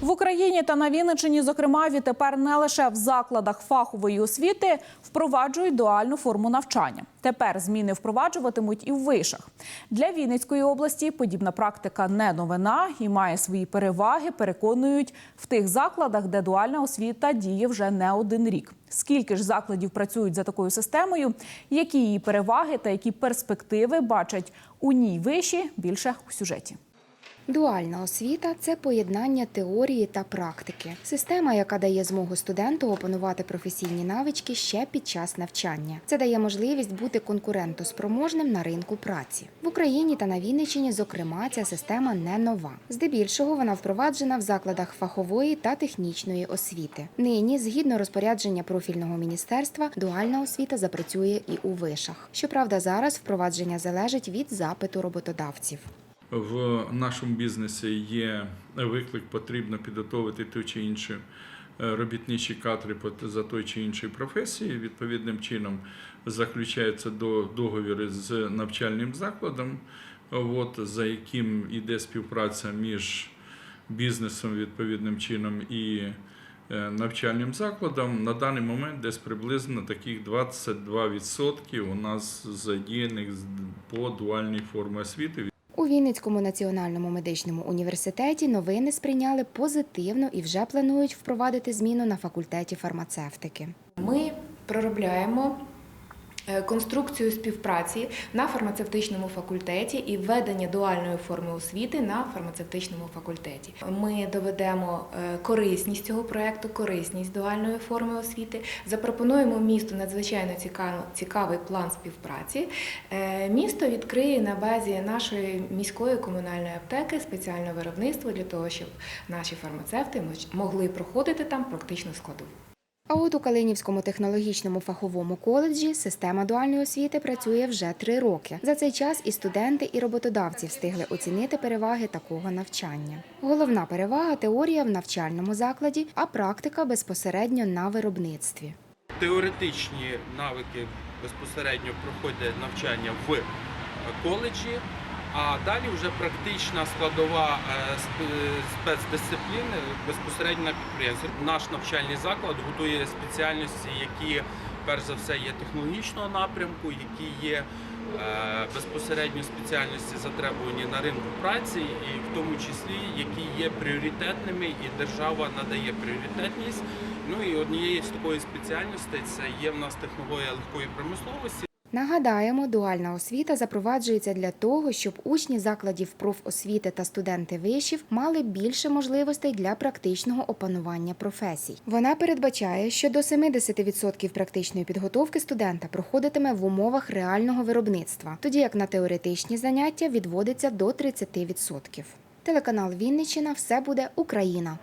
В Україні та на Вінниччині, зокрема, відтепер не лише в закладах фахової освіти впроваджують дуальну форму навчання. Тепер зміни впроваджуватимуть і в вишах. Для Вінницької області подібна практика не новина і має свої переваги. Переконують в тих закладах, де дуальна освіта діє вже не один рік. Скільки ж закладів працюють за такою системою? Які її переваги та які перспективи бачать у ній виші? Більше у сюжеті. Дуальна освіта це поєднання теорії та практики. Система, яка дає змогу студенту опанувати професійні навички ще під час навчання. Це дає можливість бути конкурентоспроможним на ринку праці. В Україні та на Вінниччині, зокрема, ця система не нова. Здебільшого вона впроваджена в закладах фахової та технічної освіти. Нині, згідно розпорядження профільного міністерства, дуальна освіта запрацює і у вишах. Щоправда, зараз впровадження залежить від запиту роботодавців. В нашому бізнесі є виклик, потрібно підготовити ту чи іншу е, робітничі кадри за той чи іншої професії. Відповідним чином заключаються до договіри з навчальним закладом, от, за яким йде співпраця між бізнесом відповідним чином і е, навчальним закладом. На даний момент десь приблизно таких 22% у нас задіяних по дуальній формі освіти. У Вінницькому національному медичному університеті новини сприйняли позитивно і вже планують впровадити зміну на факультеті фармацевтики. Ми проробляємо конструкцію співпраці на фармацевтичному факультеті і введення дуальної форми освіти на фармацевтичному факультеті. Ми доведемо е, корисність цього проекту, корисність дуальної форми освіти. Запропонуємо місту надзвичайно цікавий план співпраці. Е, Місто відкриє на базі нашої міської комунальної аптеки спеціальне виробництво для того, щоб наші фармацевти могли проходити там практичну складову. А от у Калинівському технологічному фаховому коледжі система дуальної освіти працює вже три роки. За цей час і студенти, і роботодавці встигли оцінити переваги такого навчання. Головна перевага теорія в навчальному закладі, а практика безпосередньо на виробництві. теоретичні навики безпосередньо проходять навчання в коледжі, а далі вже практична складова е, сп- спецдисциплін безпосередньо на підприємстві. Наш навчальний заклад готує спеціальності, які перш за все є технологічного напрямку, які є е, безпосередньо спеціальності затребувані на ринку праці, і в тому числі які є пріоритетними, і держава надає пріоритетність. Ну і однією з такої спеціальностей це є в нас технологія легкої промисловості. Нагадаємо, дуальна освіта запроваджується для того, щоб учні закладів профосвіти та студенти вишів мали більше можливостей для практичного опанування професій. Вона передбачає, що до 70% практичної підготовки студента проходитиме в умовах реального виробництва, тоді як на теоретичні заняття відводиться до 30%. Телеканал Вінниччина все буде Україна.